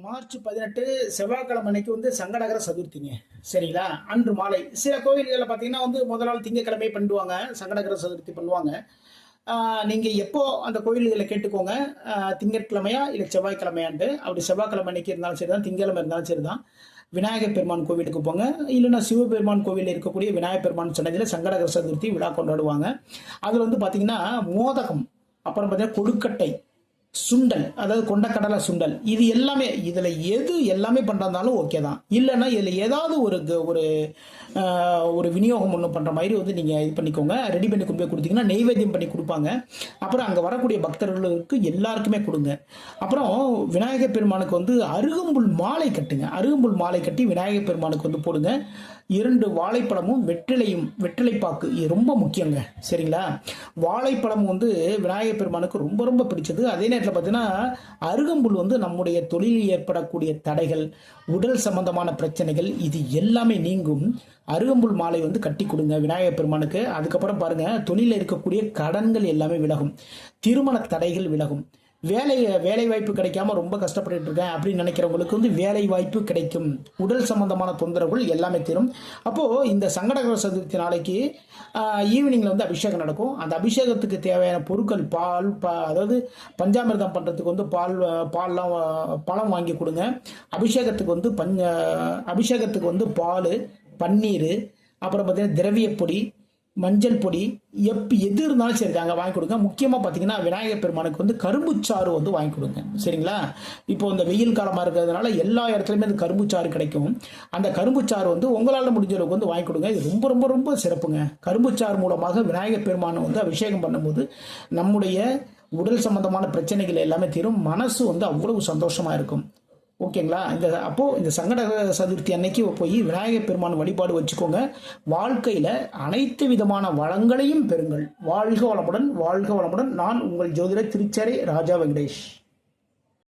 March பதினெட்டு செவ்வாய்க்கிழமை அன்னைக்கு வந்து சங்கடகர சதுர்த்திங்க. சரிங்களா? அன்று மாலை. சில கோவில்களில் பார்த்தீங்கன்னா வந்து முதல் நாள் திங்கக்கிழமை பண்ணுவாங்க. சங்கடகர சதுர்த்தி பண்ணுவாங்க. நீங்கள் எப்போ அந்த கோயில்களை கேட்டுக்கோங்க. திங்கட்கிழமையா இல்லை செவ்வாய்க்கிழமையான்ட்டு அப்படி செவ்வாய்க்கிழமை அன்னைக்கு இருந்தாலும் சரி தான் திங்கக்கிழமை இருந்தாலும் சரி தான் விநாயகர் பெருமான் கோவிலுக்கு போங்க. இல்லைன்னா சிவபெருமான் கோவிலில் இருக்கக்கூடிய விநாயகர் பெருமான் சன்னதியில் சங்கடகர சதுர்த்தி விழா கொண்டாடுவாங்க. அதில் வந்து பார்த்தீங்கன்னா மோதகம் அப்புறம் பார்த்தீங்கன்னா கொழுக்கட்டை சுண்டல் அதாவது கொண்டக்கடலை சுண்டல். இது எல்லாமே இதில் எது எல்லாமே பண்ணுறதாலும் ஓகே தான். இல்லைன்னா இதில் ஏதாவது ஒரு ஒரு ஒரு விநியோகம் ஒன்று பண்ணுற மாதிரி வந்து நீங்கள் இது பண்ணிக்கோங்க. ரெடி பண்ணி கொண்டு போய் கொடுத்தீங்கன்னா நெய்வேத்தியம் பண்ணி கொடுப்பாங்க. அப்புறம் அங்கே வரக்கூடிய பக்தர்களுக்கு எல்லாருக்குமே கொடுங்க. அப்புறம் விநாயகர் பெருமானுக்கு வந்து அருகம்புல் மாலை கட்டுங்க. அருகம்புல் மாலை கட்டி விநாயகர் பெருமானுக்கு வந்து போடுங்க. இரண்டு வாழைப்பழமும் வெற்றிலையும் வெற்றிலைப்பாக்கு இது ரொம்ப முக்கியங்க. சரிங்களா? வாழைப்பழம் வந்து விநாயகர் பெருமானுக்கு ரொம்ப ரொம்ப பிடிச்சது. அதே நேரத்தில் பார்த்தீங்கன்னா அருகம்புல் வந்து நம்முடைய தொழிலில் ஏற்படக்கூடிய தடைகள் உடல் சம்பந்தமான பிரச்சனைகள் இது எல்லாமே நீங்கும். அருகம்புல் மாலை வந்து கட்டி கொடுங்க விநாயகர் பெருமானுக்கு. அதுக்கப்புறம் பாருங்க தொழிலில் இருக்கக்கூடிய கடன்கள் எல்லாமே விலகும். திருமண தடைகள் விலகும். வேலை வேலை வாய்ப்பு கிடைக்காம ரொம்ப கஷ்டப்பட்டு இருக்கேன் அப்படின்னு நினைக்கிறவங்களுக்கு வந்து வேலை வாய்ப்பு கிடைக்கும். உடல் சம்பந்தமான தொந்தரவுகள் எல்லாமே தீரும். அப்போது இந்த சங்கடகர சதுர்த்தி நாளைக்கு ஈவினிங்கில் வந்து அபிஷேகம் நடக்கும். அந்த அபிஷேகத்துக்கு தேவையான பொருட்கள் பால் ப அதாவது பஞ்சாமிர்தம் பண்ணுறதுக்கு வந்து பால் பால்லாம் பழம் வாங்கி கொடுங்க. அபிஷேகத்துக்கு வந்து பஞ்ச அபிஷேகத்துக்கு வந்து பால் பன்னீர் அப்புறம் பார்த்தீங்கன்னா திரவியப்பொடி மஞ்சள் பொடி எப் எது இருந்தாலும் சரி அங்கே வாங்கி கொடுங்க. முக்கியமாக பார்த்தீங்கன்னா விநாயகர் பெருமானுக்கு வந்து கரும்பு சாறு வந்து வாங்கி கொடுங்க. சரிங்களா? இப்போ இந்த வெயில் காலமாக இருக்கிறதுனால எல்லா இடத்துலையுமே அந்த கரும்புச்சாறு கிடைக்கும். அந்த கரும்பு சாறு வந்து உங்களால் முடிஞ்ச அளவுக்கு வந்து வாங்கி கொடுங்க. இது ரொம்ப ரொம்ப ரொம்ப சிறப்புங்க. கரும்புச்சாறு மூலமாக விநாயகர் பெருமானை வந்து அபிஷேகம் பண்ணும்போது நம்முடைய உடல் சம்பந்தமான பிரச்சனைகள் எல்லாமே தீரும். மனசு வந்து அவ்வளவு சந்தோஷமாக இருக்கும். ஓகேங்களா? இந்த அப்போது இந்த சங்கட சதுர்த்தி அன்னைக்கு போய் விநாயகர் பெருமான் வழிபாடு வச்சுக்கோங்க. வாழ்க்கையில் அனைத்து விதமான வளங்களையும் பெறுங்கள். வாழ்க வளமுடன் வாழ்க வளமுடன். நான் உங்கள் ஜோதிடர் திருச்சரை ராஜா வெங்கடேஷ்.